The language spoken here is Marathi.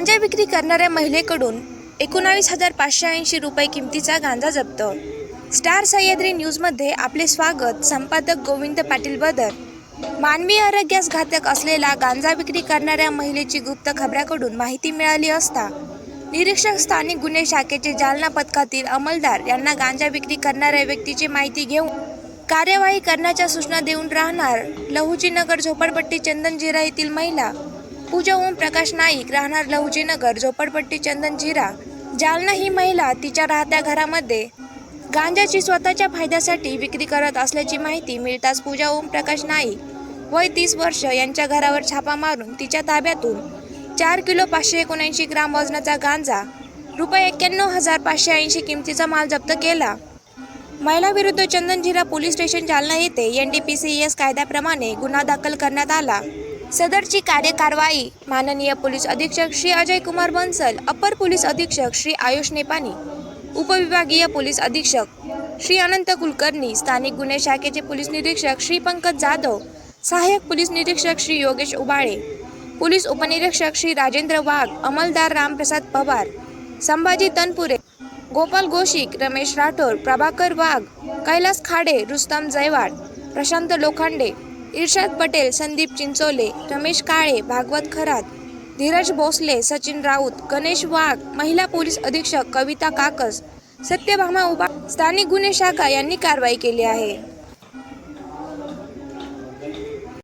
गांजा विक्री करणाऱ्या महिलेकडून एकोणावीस हजार पाचशे ऐंशी रुपये किमतीचा गांजा जप्त. स्टार सह्याद्री न्यूजमध्ये आपले स्वागत संपादक गोविंद पाटील बदर. मानवी आरोग्यास घातक असलेला गांजा विक्री करणाऱ्या महिलेची गुप्त खबऱ्याकडून माहिती मिळाली असता निरीक्षक स्थानिक गुन्हे शाखेचे जालना पथकातील अंमलदार यांना गांजा विक्री करणाऱ्या व्यक्तीची माहिती घेऊन कार्यवाही करण्याच्या सूचना देऊन राहणार लहुजीनगर झोपडपट्टी झोपडपट्टी चंदनजिरा येथील महिला पूजा ओम प्रकाश नाईक राहणार लहुजीनगर झोपडपट्टी चंदनजिरा जालना ही महिला तिच्या राहत्या घरामध्ये गांजाची स्वतःच्या फायद्यासाठी विक्री करत असल्याची माहिती मिळताच पूजा ओम प्रकाश नाईक वय तीस वर्ष यांच्या घरावर छापा मारून तिच्या ताब्यातून चार किलो पाचशे एकोणऐंशी ग्राम वजनाचा गांजा रुपये एक्क्याण्णव हजार पाचशे ऐंशी किमतीचा माल जप्त केला. महिलाविरुद्ध चंदनझिरा चंदनजिरा पोलीस स्टेशन जालना येथे N D P C S कायद्याप्रमाणे गुन्हा दाखल करण्यात आला. सदरची कार्यकारवाई माननीय पोलीस अधीक्षक श्री अजय कुमार बन्सल अपर पोलीस अधीक्षक श्री आयुष नेपानी उपविभागीय पोलीस अधीक्षक श्री अनंत कुलकर्णी स्थानिक गुन्हे शाखेचे पोलीस निरीक्षक श्री पंकज जाधव सहाय्यक पोलीस निरीक्षक श्री योगेश उबाळे पोलीस उपनिरीक्षक श्री राजेंद्र वाघ अंमलदार रामप्रसाद पवार संभाजी तनपुरे गोपाल गोशिक रमेश राठोड प्रभाकर वाघ कैलास खाडे रुस्तम जयवाड प्रशांत लोखंडे इर्शाद पटेल संदीप चिंचोले रमेश काळे भागवत खरात धीरज भोसले सचिन राऊत गणेश वाघ महिला पोलीस अधीक्षक कविता काकस सत्यभामा उबा स्थानिक गुन्हे शाखा यांनी कारवाई केली आहे.